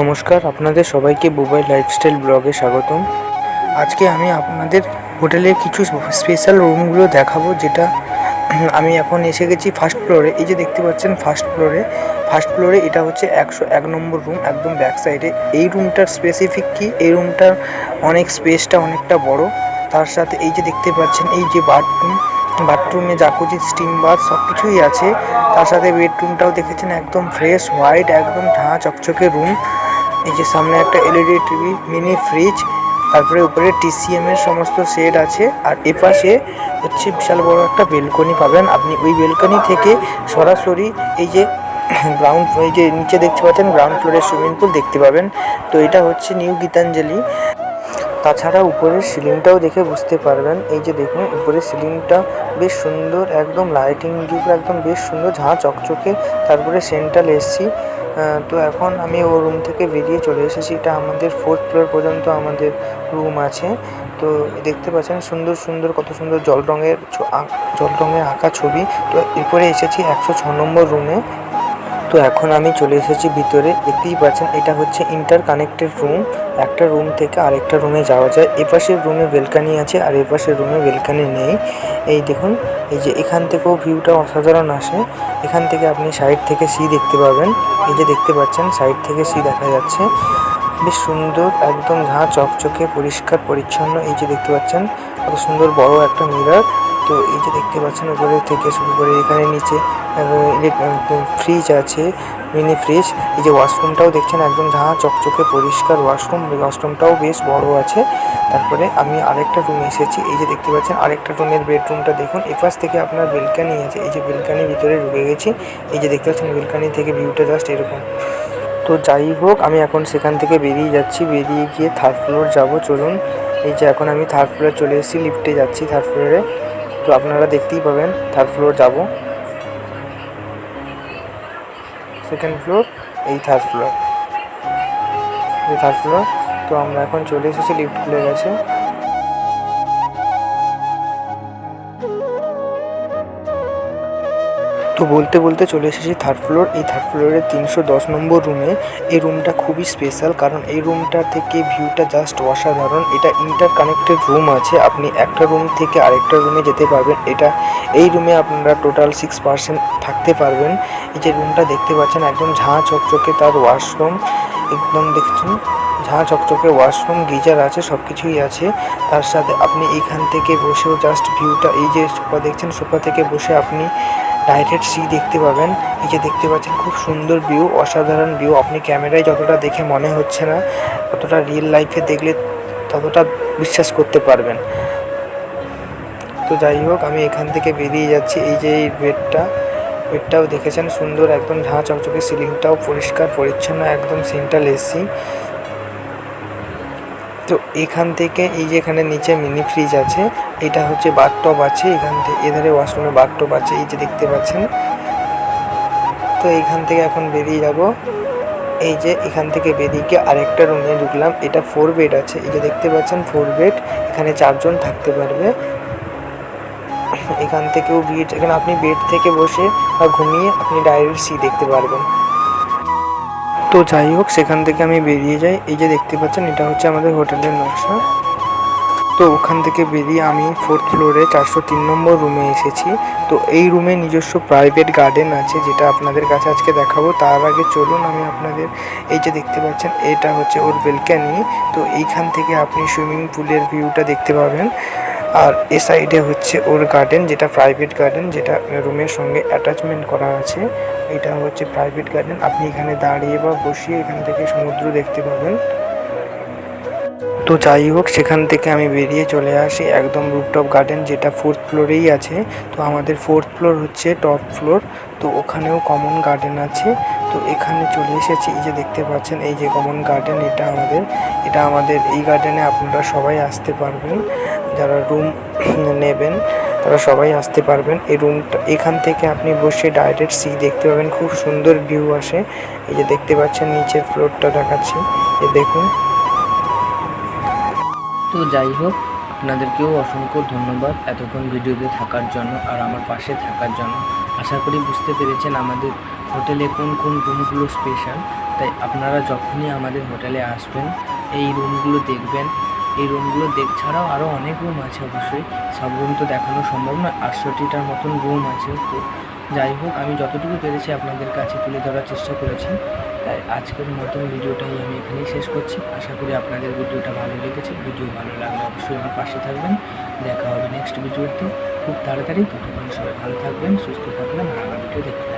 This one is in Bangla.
নমস্কার, আপনাদের সবাইকে বুবাই লাইফস্টাইল ব্লগে স্বাগতম। আজকে আমি আপনাদের হোটেলের কিছু স্পেশাল রুমগুলো দেখাবো, যেটা আমি এখন এসে গেছি ফার্স্ট ফ্লোরে। এই যে দেখতে পাচ্ছেন ফার্স্ট ফ্লোরে ফার্স্ট ফ্লোরে এটা হচ্ছে একশো এক নম্বর রুম, একদম ব্যাক সাইডে। এই রুমটার স্পেসিফিক কি? এই রুমটার অনেক স্পেসটা অনেকটা বড়। তার সাথে এই যে দেখতে পাচ্ছেন, এই যে বাথরুম, বাথরুমে জাকুজি স্টিম বাথ, সব কিছুই আছে। তার সাথে বেডরুমটাও দেখেছেন, একদম ফ্রেশ, হোয়াইট, একদম ঝাঁ চকচকে রুম। এই যে সামনে একটা এলইডি টিভি মিনি ফ্রিজ তারপরে উপরে টিসিএম এর সমস্ত সেট আছে। আর এপাশে হচ্ছে বিশাল বড় একটা বেলকনি পাবেন। আপনি ওই বেলকনি থেকে সরাসরি এই যে গ্রাউন্ড এই যে নিচে দেখতে পাচ্ছেন গ্রাউন্ড ফ্লোরের সুইমিং পুল দেখতে পাবেন। তো এটা হচ্ছে নিউ গীতাঞ্জলি তাছাড়া উপরের সিলিংটাও দেখে বুঝতে পারবেন। এই যে দেখুন, উপরের সিলিংটা বেশ সুন্দর, একদম লাইটিং দিয়ে একদম বেশ সুন্দর, ঝাঁ চকচকে। তারপরে সেন্ট্রাল এসি তো এখন আমি ও রুম থেকে বেরিয়ে চলে এসেছি। এটা আমাদের ফোর্থ ফ্লোর পর্যন্ত আমাদের রুম আছে। তো দেখতে পাচ্ছেন সুন্দর সুন্দর, কত সুন্দর জল রঙের জল রঙের আঁকা ছবি। তো এরপরে এসেছি একশো ছ নম্বর রুমে তো এখন আমি চলে এসেছি ভিতরে। দেখতেই পাচ্ছেন, এটা হচ্ছে ইন্টার কানেক্টেড রুম একটা রুম থেকে আরেকটা রুমে যাওয়া যায়। এপাশের রুমে বেলকানি আছে আর এপাশের রুমে বেলকানি নেই। এই দেখুন, এই যে এখান থেকেও ভিউটা অসাধারণ আসে। এখান থেকে আপনি সাইড থেকে সি দেখতে পাবেন। এই যে দেখতে পাচ্ছেন সাইড থেকে সি দেখা যাচ্ছে। বেশ সুন্দর, একদম ঘা চকচকে, পরিষ্কার, পরিচ্ছন্ন, এই যে দেখতে পাচ্ছেন, কত সুন্দর বড় একটা মিরার। তো এই যে দেখতে পাচ্ছেন উপরে থেকে শুরু করে এখানে নিচে ফ্রিজ আছে। মিনি ফ্রিজ এই যে ওয়াশরুমটাও দেখছেন একদম ঝাঁ চকচকে পরিষ্কার ওয়াশরুম ওয়াশরুমটাও বেশ বড় আছে। তারপরে আমি আরেকটা রুমে এসেছি, এই যে দেখতে পাচ্ছেন আরেকটা রুমের বেডরুমটা দেখুন এপাশ থেকে আপনার বেলকানি আছে, এই যে বেলকানির ভিতরে ঢুকে গেছি, এই যে দেখতে পাচ্ছেন বেলকানি থেকে ভিউটা জাস্ট এরকম। তো যাই হোক, আমি এখন সেখান থেকে বেরিয়ে যাচ্ছি, বেরিয়ে গিয়ে থার্ড ফ্লোর যাব, চলুন। এই যে এখন আমি থার্ড ফ্লোরে চলে এসেছি লিফটে যাচ্ছি থার্ড ফ্লোরে তো আপনারা দেখতেই পাবেন থার্ড ফ্লোর যাব। সেকেন্ড ফ্লোর এই থার্ড ফ্লোর এই থার্ড ফ্লোর তো আমরা এখন চলে এসেছি লিফ্ট খুলে গেছে। তো বলতে বলতে চলে এসেছি থার্ড ফ্লোর এই থার্ড ফ্লোরের তিনশো দশ নম্বর রুমে এই রুমটা খুবই স্পেশাল কারণ এই রুমটা থেকে ভিউটা জাস্ট অসাধারণ। এটা ইন্টার কানেক্টেড রুম আছে। আপনি একটা রুম থেকে আরেকটা রুমে যেতে পারবেন। এটা, এই রুমে আপনারা টোটাল সিক্স পার্সেন্ট থাকতে পারবেন। এই যে রুমটা দেখতে পাচ্ছেন, একদম ঝাঁ চকচকে তার ওয়াশরুম একদম দেখছেন? ঝাঁ চকচকে ওয়াশরুম গিজার আছে সব কিছুই আছে। তার সাথে আপনি এখান থেকে বসেও জাস্ট ভিউটা এই যে সোফা দেখছেন, সোফা থেকে বসে আপনি ডাইরেক্ট সি দেখতে পাবেন। এই যে দেখতে পাচ্ছেন, খুব সুন্দর ভিউ, অসাধারণ ভিউ। আপনি ক্যামেরায় যতটা দেখে মনে হচ্ছে না, ততটা রিয়েল লাইফে দেখলে ততটা বিশ্বাস করতে পারবেন। তো যাই হোক, আমি এখান থেকে বেরিয়ে যাচ্ছি। এই যে এই বেডটা বেডটাও দেখেছেন, সুন্দর, একদম ঝাঁ চকচকে সিলিংটাও পরিষ্কার, পরিচ্ছন্ন, একদম সেন্ট্রাল এসি তো এখান থেকে এই যে এখানে নিচে মিনি ফ্রিজ আছে, এটা হচ্ছে বাথটব আছে, এখান থেকে এধারে ওয়াশরুমে বাথটব আছে, এই যে দেখতে পাচ্ছেন। তো এখান থেকে এখন বেরিয়ে যাব। এই যে এখান থেকে বেরিয়ে গিয়ে আরেকটা রুমে ঢুকলাম, এটা ফোর বেড আছে। এই যে দেখতে পাচ্ছেন ফোর বেড এখানে চারজন থাকতে পারবে। এখান থেকেও বেড এখানে আপনি বেড থেকে বসে বা ঘুমিয়ে আপনি ডাইরেক্ট সি দেখতে পারবেন। তো যাই হোক, সেখান থেকে আমি বেরিয়ে যাই। এই যে দেখতে পাচ্ছেন, এটা হচ্ছে আমাদের হোটেলের নকশা। তো ওখান থেকে বেরিয়ে আমি ফোর্থ ফ্লোরে চারশো তিন নম্বর রুমে এসেছি। তো এই রুমে নিজস্ব প্রাইভেট গার্ডেন আছে, যেটা আপনাদের কাছে আজকে দেখাবো। তার আগে চলুন, আমি আপনাদের এই যে দেখতে পাচ্ছেন, এটা হচ্ছে ওর বেলকানি তো এইখান থেকে আপনি সুইমিং পুলের ভিউটা দেখতে পাবেন। আর এ সাইডে হচ্ছে ওর গার্ডেন যেটা প্রাইভেট গার্ডেন যেটা রুমের সঙ্গে অ্যাটাচমেন্ট করা আছে। এটা হচ্ছে প্রাইভেট গার্ডেন আপনি এখানে দাঁড়িয়ে বা বসিয়ে এখান থেকে সমুদ্র দেখতে পাবেন। তো যাই হোক, সেখান থেকে আমি বেরিয়ে চলে আসি একদম রুপটপ গার্ডেন যেটা ফোর্থ ফ্লোরেই আছে। তো আমাদের ফোর্থ ফ্লোর হচ্ছে টপ ফ্লোর তো ওখানেও কমন গার্ডেন আছে। তো এখানে চলে এসেছি। এই যে দেখতে পাচ্ছেন, এই যে কমন গার্ডেন এটা আমাদের এটা আমাদের এই গার্ডেনে আপনারা সবাই আসতে পারবেন। যারা রুম নেবেন, তারা সবাই আসতে পারবেন। এই রুমটা এখান থেকে আপনি বসে ডাইরেক্ট সি দেখতে পাবেন। খুব সুন্দর ভিউ আসে। এই যে দেখতে পাচ্ছেন, নিচের ফ্লোরটা দেখাচ্ছি। এ দেখুন। তো যাই হোক, আপনাদেরকেও অসংখ্য ধন্যবাদ এতক্ষণ ভিডিওতে থাকার জন্য আর আমার পাশে থাকার জন্য। আশা করি বুঝতে পেরেছেন আমাদের হোটেলে কোন কোন রুমগুলো স্পেশাল তাই আপনারা যখনই আমাদের হোটেলে আসবেন, এই রুমগুলো দেখবেন। এই রুমগুলো দেখ, ছাড়াও আরও অনেক রুম আছে অবশ্যই। সব রুম তো দেখানো সম্ভব নয়, আটষট্টিটার মতন রুম আছে। তো যাই হোক, আমি যতটুকু পেরেছি আপনাদের কাছে তুলে ধরার চেষ্টা করেছি। তাই আজকের মতন ভিডিওটাই আমি এখানেই শেষ করছি। আশা করি আপনাদের ভিডিওটা ভালো লেগেছে। ভিডিও ভালো লাগলে অবশ্যই আমার পাশে থাকবেন। দেখা হবে নেক্সট ভিডিওতে। খুব তাড়াতাড়ি, ততক্ষণ সবাই ভালো থাকবেন, সুস্থ থাকবেন, আর আমার ভিডিও দেখতে থাকবেন